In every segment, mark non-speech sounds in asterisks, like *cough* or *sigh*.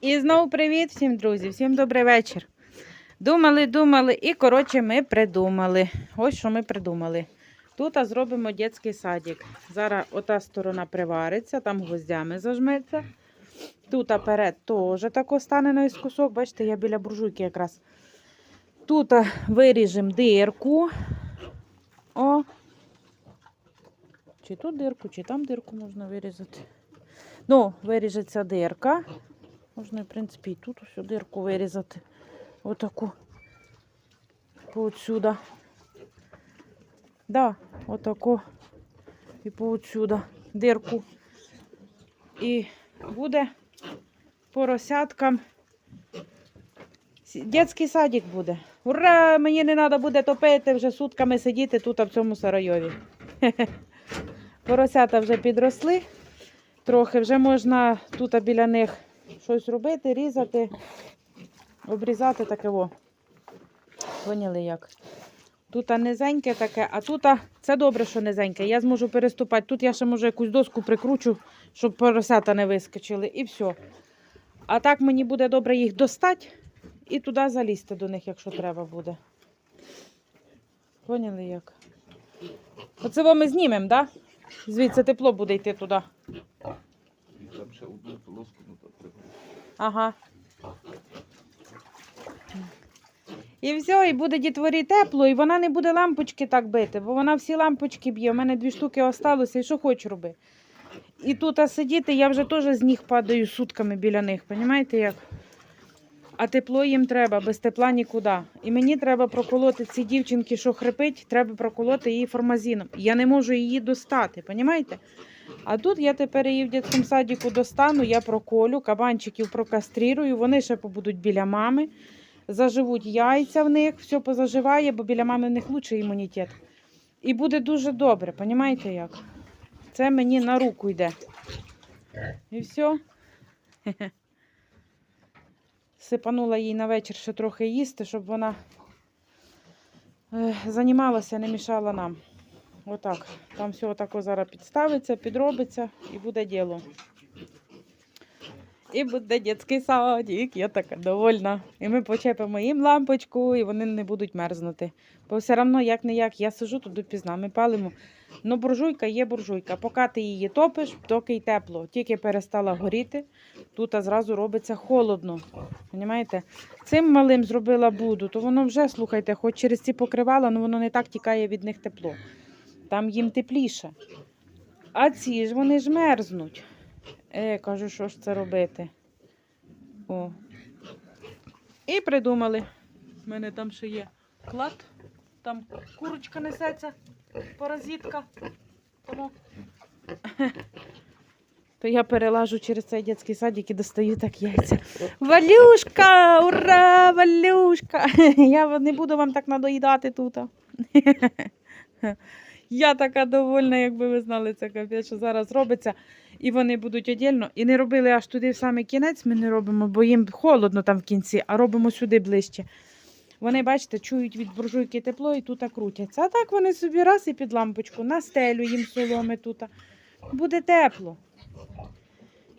І знову привіт всім, друзі, всім добрий вечір. Думали, думали, і коротше, ми придумали. Ось що ми придумали. Тут зробимо дитячий садик. Зараз ота сторона привариться, там гвоздями зажметься. Тут перед теж тако стане на кусок. Бачите, я біля буржуйки якраз. Тут виріжемо дирку. О. Чи тут дирку, чи там дирку можна вирізати. Ну, виріжеться дирка. Можна, в принципі, і тут усю дирку вирізати. Отаку. Поотсюда. Да, отаку. І поотсюда. Дирку. І буде поросяткам. Сі- садик буде. Ура! Мені не треба буде топити вже сутками сидіти тут в цьому сарайові. *laughs* Поросята вже підросли. Трохи вже можна тут біля них щось робити, різати, обрізати таке. Во. Поняли як? Тут низеньке таке, а тут це добре, що низеньке. Я зможу переступати. Тут я ще може якусь доску прикручу, щоб поросята не вискочили, і все. А так мені буде добре їх достати і туди залізти до них, якщо треба буде. Поняли як? Оце ми знімемо, так? Да? Звідси тепло буде йти туди. Там ще одну полоску ну. Ага. І все, і буде дітворі тепло, і вона не буде лампочки так бити, бо вона всі лампочки б'є. У мене дві штуки осталося, і що хоч роби. І тут а сидіти, я вже теж з ніг падаю сутками біля них, розумієте як? А тепло їм треба, без тепла нікуди. І мені треба проколоти ці дівчинки, що хрипить, треба проколоти її формазином. Я не можу її достати, розумієте? А тут я тепер її в дитячому садіку достану, я проколю, кабанчиків прокастрирую, вони ще побудуть біля мами, заживуть яйця в них, все позаживає, бо біля мами в них лучший імунітет. І буде дуже добре, розумієте як? Це мені на руку йде. І все. *laughs* Сипанула їй на вечір ще трохи їсти, щоб вона е, займалася, не мішала нам. Отак. Там все отако зараз підставиться, підробиться і буде діло. І буде дитячий садик, я така довольна. І ми почепимо їм лампочку, і вони не будуть мерзнути. Бо все одно, як не як, я сижу тут допізна, ми палимо. Ну, буржуйка є буржуйка. Поки ти її топиш, доки й тепло. Тільки перестала горіти, тут зразу робиться холодно. Понімаєте? Цим малим зробила буду, то воно вже, слухайте, хоч через ці покривала, ну воно не так тікає від них тепло. Там їм тепліше. А ці ж вони ж мерзнуть. Е, кажу, що ж це робити. О. І придумали. У мене там ще є клад, там курочка несеться, паразитка. Тому... То я перелажу через цей дитячий садик і достаю так яйця. Валюшка! Ура! Валюшка! *laughs* Я не буду вам так надоїдати тут. Я така довольна, якби ви знали це капець, що зараз робиться. І вони будуть одільно. І не робили аж туди в самий кінець, ми не робимо, бо їм холодно там в кінці, а робимо сюди ближче. Вони, бачите, чують від буржуйки тепло і тут крутяться. А так вони собі раз і під лампочку, на стелю їм соломи тут. Буде тепло.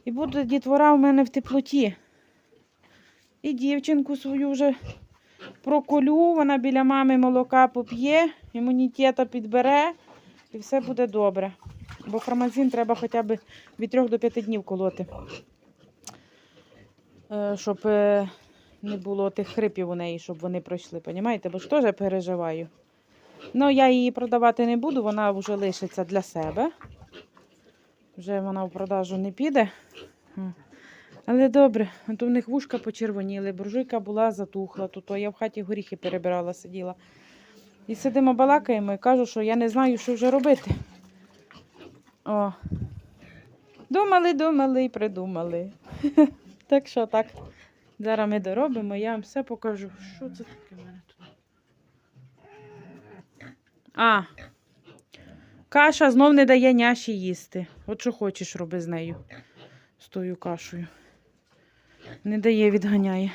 І буде дітвора у мене в теплоті. І дівчинку свою вже проколю, вона біля мами молока поп'є, імунітета підбере і все буде добре. Бо формазин треба хоча б від 3 до 5 днів колоти, Е, щоб е, не було тих хрипів у неї, щоб вони пройшли. Понімаєте? Бо ж теж переживаю. Ну, я її продавати не буду, вона вже лишиться для себе. Вже вона в продажу не піде. Але добре, то в них вушка почервоніли, буржуйка була затухла, то, то я в хаті горіхи перебирала, сиділа. І сидимо, балакаємо і кажу, що я не знаю, що вже робити. О. Думали, думали і придумали. *laughs* так що так. Зараз ми доробимо, я вам все покажу. Що це таке в мене тут? А. Каша знов не дає няші їсти. От що хочеш роби з нею. З тою кашею. Не дає, відганяє.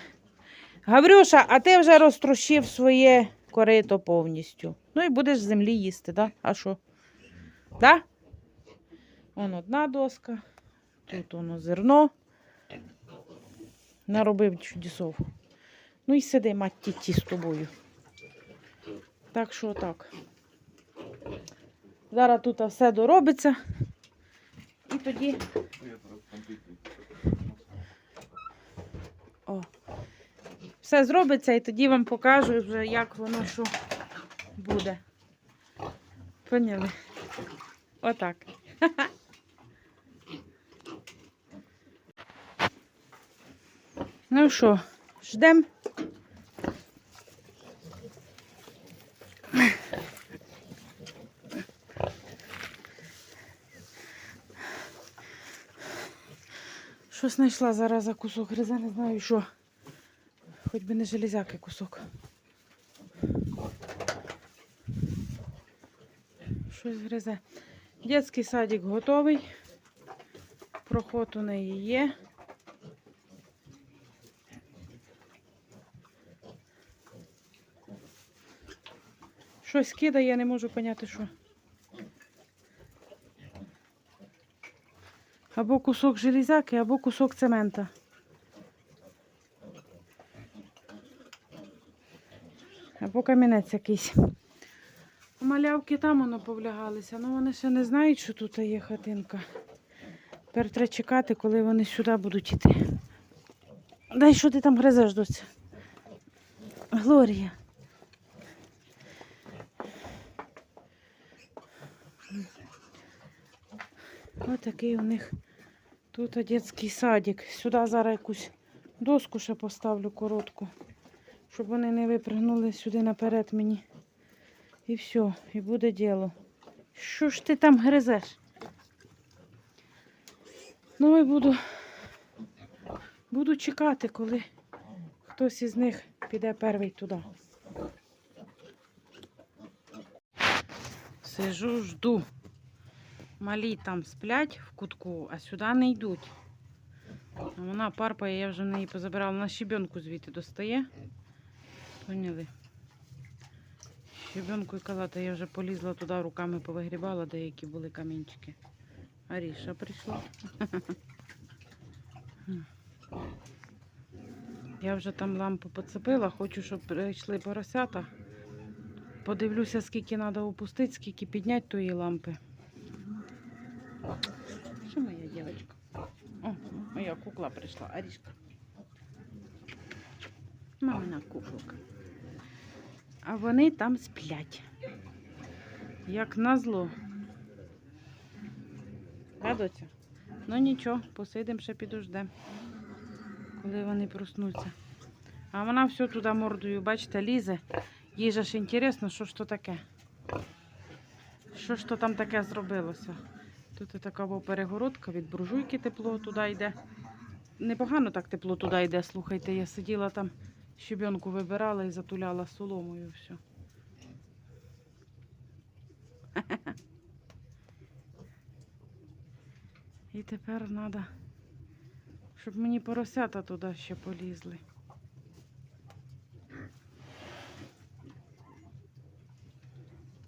Гаврюша, а ти вже розтрощив своє корито повністю. Ну і будеш з землі їсти, да? А що? Да? Вон одна доска, тут воно зерно. наробив чудесов. Ну і сиди, мать тіті з тобою. Так що так. Зараз тут все доробиться. І тоді Я зараз там піти. О. Все зробиться і тоді вам покажу вже, як воно що буде. Поняли? Отак. *laughs* Ну що, ждемо. Щось знайшла зараз за кусок гризе, не знаю що. Хоч би не железяки кусок. Щось гризе. Дитячий садик готовий. Проход у неї є. Щось кидає, я не можу поняти, що. Або кусок железяки, або кусок цемента. Або камінець якийсь. Малявки там воно повлягалися, але вони ще не знають, що тут є хатинка. Тепер треба чекати, коли вони сюди будуть йти. Дай що ти там гризеш, доця? Глорія. Ось такий у них тут дитячий садик. Сюди зараз якусь доску ще поставлю коротку, щоб вони не випрыгнули сюди наперед мені. І все, і буде діло. Що ж ти там гризеш? Ну і буду, буду чекати, коли хтось із них піде перший туди. Сижу, жду. Малі там сплять в кутку, а сюди не йдуть. Вона парпає, я вже в неї позабирала. Вона щебенку звідти достає. Поняли? Щебенку і калата я вже полізла туди, руками повигрібала, деякі були камінчики. Аріша прийшла. Я вже там лампу поцепила, хочу, щоб прийшли поросята. Подивлюся, скільки треба опустити, скільки підняти тої лампи. Що моя дівчинка? О, моя кукла прийшла, Арішка. Мамина куколка. А вони там сплять. Як назло. Доця? Ну нічого, посидимо ще підождемо, коли вони проснуться. А вона все туди мордою, бачите, лізе. Їй же ж інтересно, що ж то таке. Що ж то там таке зробилося? Тут така перегородка від буржуйки тепло туди йде. Непогано так тепло туди йде, слухайте. Я сиділа там, щебенку вибирала і затуляла соломою все. І тепер треба, щоб мені поросята туди ще полізли.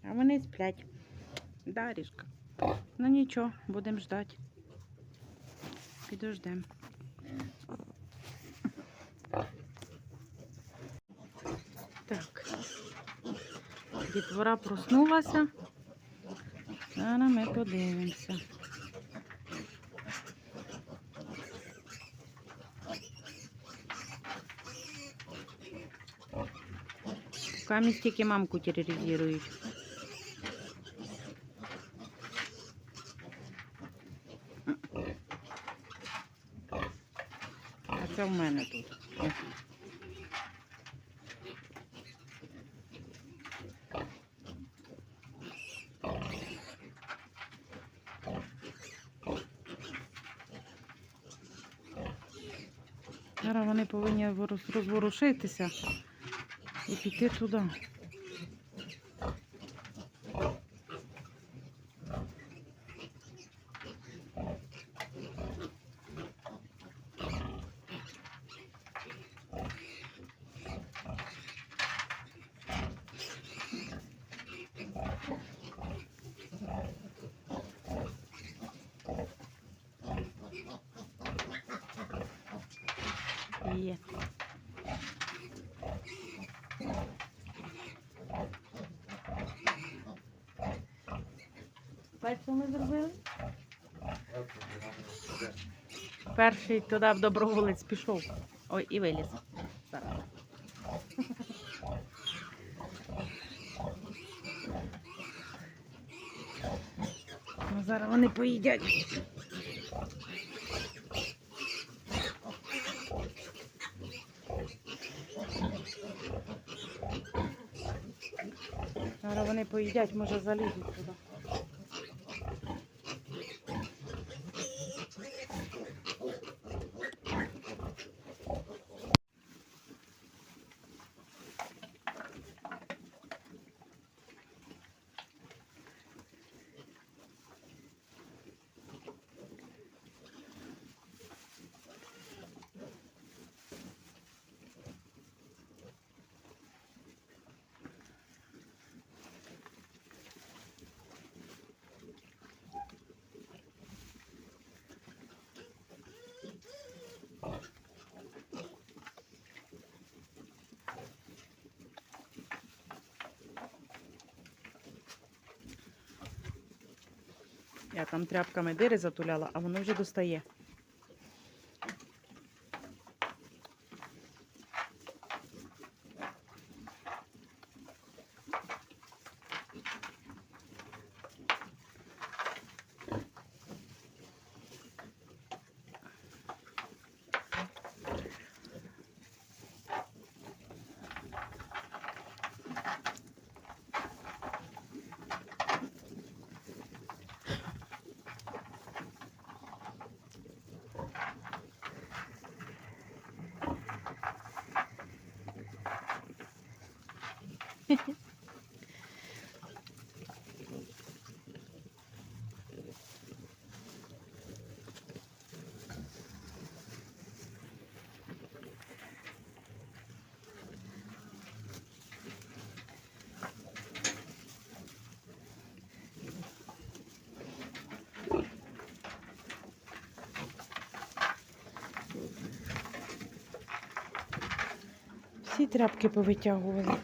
А вони сплять. Да, Рішка? Ну нічого, будемо ждати. Підождемо. Так. Дітвора проснулася. Зараз ми подивимося. Камінь тільки мамку тероризують. А це в мене тут. О. Зараз вони повинні розворушитися і піти туди. Бачиш, ми зробили? Перший туди в доброволець пішов. Ой, і виліз. Зараз. Ну, зараз вони поїдять. Зараз вони поїдять, може залізуть Я там тряпками дири затуляла, а воно вже достає. Всі тряпки повитягували.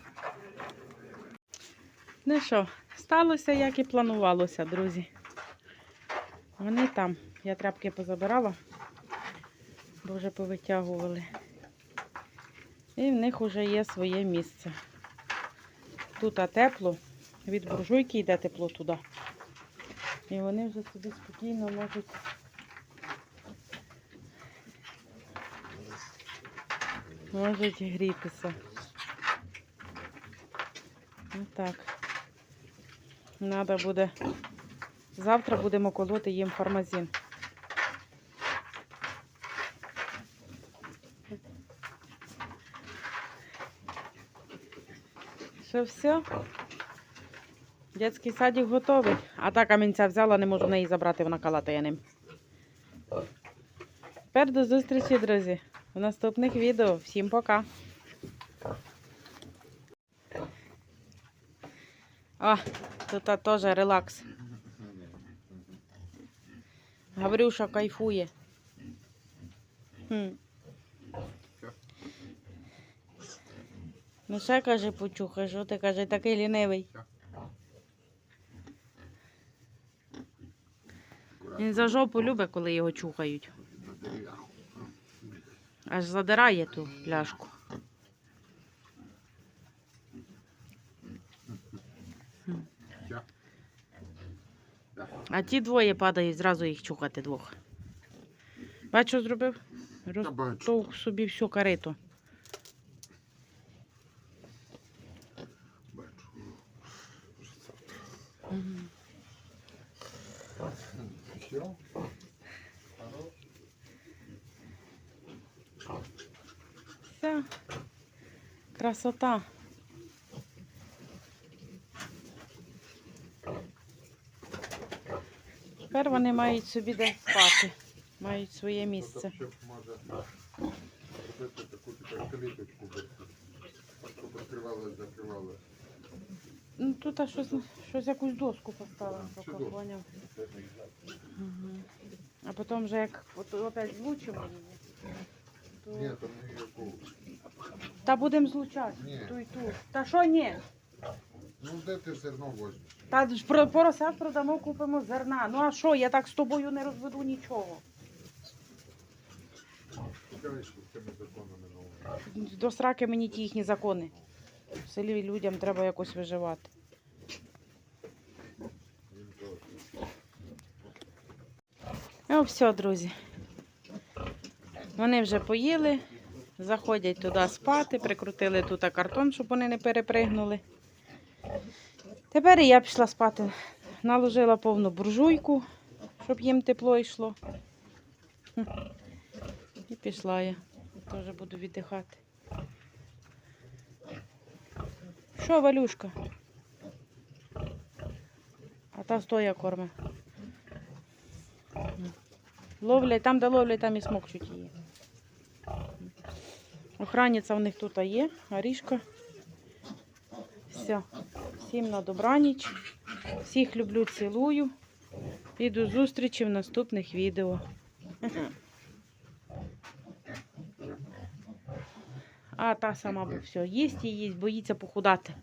Ну що, сталося, як і планувалося, друзі. Вони там. Я тряпки позабирала, бо вже повитягували. І в них вже є своє місце. Тут тепло, від буржуйки йде тепло туди. І вони вже собі спокійно можуть можуть грітися. Отак. Надо буде. Завтра будемо колоти їм фармазин. Що все? Дитячий садик готовий. А та камінця взяла, не можу неї забрати, вона калатає ним. Тепер до зустрічі, друзі. В наступних відео. Всім пока. О, тут теж релакс. Гаврюша кайфує. Ну ще каже, почухай, що ти каже, такий лінивий. Він за жопу любить, коли його чухають. Аж задирає ту пляшку. А ті двоє падають, зразу їх чухати двох. Бачу, що зробив? Розтовк собі всю кариту. Бачу. Все. Красота. Тепер вони мають собі де спати. Мають своє місце. Може таку. Щоб. Ну тут а щось, щось якусь доску поставили, А, поки поняв. Мгм. А потім вже як от, опять звучимо її. Ні, там ніякого. Та будемо злучати. Ні. Ту і ту. Та що ні? Ну де ти зерно возьмеш? Та ж про порося продамо, купимо зерна. Ну а що, я так з тобою не розведу нічого. Законами новими. До сраки мені ті їхні закони. В селі людям треба якось виживати. Теж. Ну, все, друзі. Вони вже поїли, заходять туди спати, прикрутили тут картон, щоб вони не перепригнули. Тепер я пішла спати. Наложила повну буржуйку, щоб їм тепло йшло. І пішла я. Теж буду віддихати. Що, Валюшка? А та стоя корме. Ловлять, там, де ловлять, там і смокчуть її. Охранниця в них тут є, Арішка. Все. Всім на добраніч. Всіх люблю, цілую. І до зустрічі в наступних відео. А та сама все, їсть і їсть, боїться похудати.